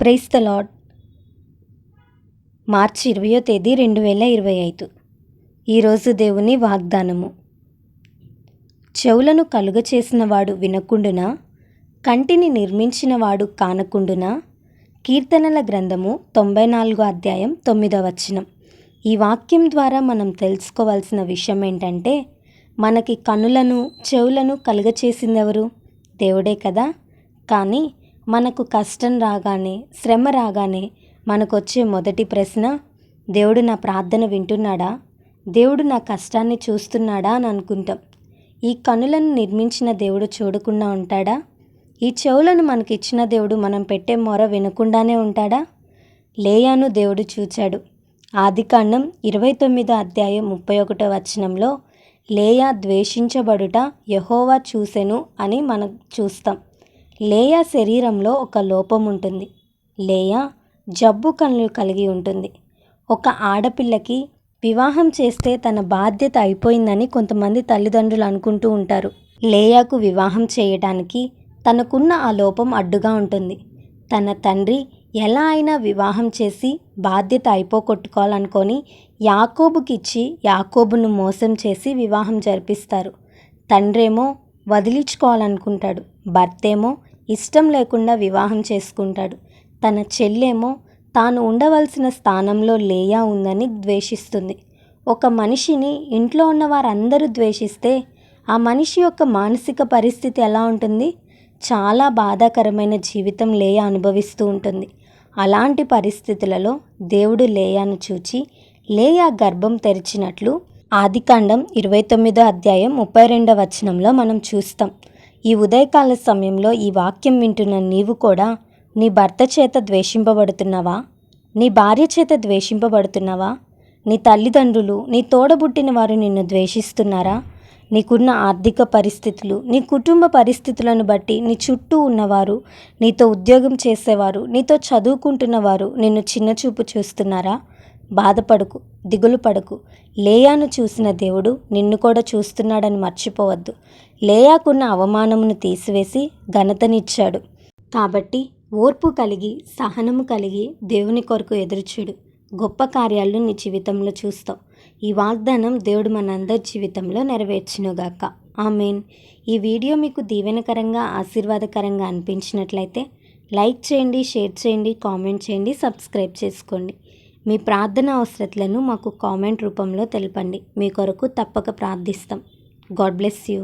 Price the lord మార్చి ఇరవయో తేదీ రెండు వేల ఇరవై ఐదు. ఈరోజు దేవుని వాగ్దానము. చెవులను కలుగ చేసిన వినకుండునా? కంటిని నిర్మించినవాడు కానకుండునా? కీర్తనల గ్రంథము తొంభై నాలుగో అధ్యాయం తొమ్మిదో వచనం. ఈ వాక్యం ద్వారా మనం తెలుసుకోవాల్సిన విషయం ఏంటంటే మనకి కనులను చెవులను కలుగచేసిందెవరు దేవుడే కదా. కానీ మనకు కష్టం రాగానే శ్రమ రాగానే మనకొచ్చే మొదటి ప్రశ్న దేవుడు నా ప్రార్థన వింటున్నాడా? దేవుడు నా కష్టాన్ని చూస్తున్నాడా అని అనుకుంటాం. ఈ కనులను నిర్మించిన దేవుడు చూడకుండా ఉంటాడా? ఈ చెవులను మనకిచ్చిన దేవుడు మనం పెట్టే మొర వినకుండానే ఉంటాడా? లేయాను దేవుడు చూచాడు. ఆదికాండం ఇరవై తొమ్మిదో అధ్యాయం ముప్పై ఒకటో వచనంలో లేయా ద్వేషించబడుట యహోవా చూసెను అని మనం చూస్తాం. లేయా శరీరంలో ఒక లోపం ఉంటుంది. లేయా జబ్బు కళ్ళు కలిగి ఉంటుంది. ఒక ఆడపిల్లకి వివాహం చేస్తే తన బాధ్యత అయిపోయిందని కొంతమంది తల్లిదండ్రులు అనుకుంటూ ఉంటారు. లేయాకు వివాహం చేయటానికి తనకున్న ఆ లోపం అడ్డుగా ఉంటుంది. తన తండ్రి ఎలా అయినా వివాహం చేసి బాధ్యత అయిపోగొట్టుకోవాలనుకొని యాకోబుకిచ్చి యాకోబును మోసం చేసి వివాహం జరిపిస్తారు. తండ్రేమో వదిలించుకోవాలనుకుంటాడు. భర్తేమో ఇష్టం లేకుండా వివాహం చేసుకుంటాడు. తన చెల్లేమో తాను ఉండవలసిన స్థానంలో లేయా ఉందని ద్వేషిస్తుంది. ఒక మనిషిని ఇంట్లో ఉన్న వారందరూ ద్వేషిస్తే ఆ మనిషి యొక్క మానసిక పరిస్థితి ఎలా ఉంటుంది? చాలా బాధాకరమైన జీవితం లేయ అనుభవిస్తూ ఉంటుంది. అలాంటి పరిస్థితులలో దేవుడు లేయాను చూచి లేయా గర్భం తెరిచినట్లు ఆదికాండం ఇరవై తొమ్మిదో అధ్యాయం ముప్పై రెండవ వచనంలో మనం చూస్తాం. ఈ ఉదయకాల సమయంలో ఈ వాక్యం వింటున్న నీవు కూడా నీ భర్త చేత ద్వేషింపబడుతున్నావా? నీ భార్య చేత ద్వేషింపబడుతున్నావా? నీ తల్లిదండ్రులు నీ తోడబుట్టిన వారు నిన్ను ద్వేషిస్తున్నారా? నీకున్న ఆర్థిక పరిస్థితులు నీ కుటుంబ పరిస్థితులను బట్టి నీ చుట్టూ ఉన్నవారు నీతో ఉద్యోగం చేసేవారు నీతో చదువుకుంటున్నవారు నిన్ను చిన్నచూపు చూస్తున్నారా? బాధపడకు దిగులు పడకు లేయాను చూసిన దేవుడు నిన్ను కూడా చూస్తున్నాడని మర్చిపోవద్దు. లేయాకున్న అవమానమును తీసివేసి ఘనతనిచ్చాడు. కాబట్టి ఓర్పు కలిగి సహనము కలిగి దేవుని కొరకు ఎదురుచూడు. గొప్ప కార్యాలు నీ జీవితంలో చూస్తావు. ఈ వాగ్దానం దేవుడు మనందరి జీవితంలో నెరవేర్చునుగాక. ఆమెన్. ఈ వీడియో మీకు దీవెనకరంగా ఆశీర్వాదకరంగా అనిపించినట్లయితే లైక్ చేయండి షేర్ చేయండి కామెంట్ చేయండి సబ్స్క్రైబ్ చేసుకోండి. మీ ప్రార్థన అవసరతలను మాకు కామెంట్ రూపంలో తెలపండి. మీ కొరకు తప్పక ప్రార్థిస్తాం. God bless you.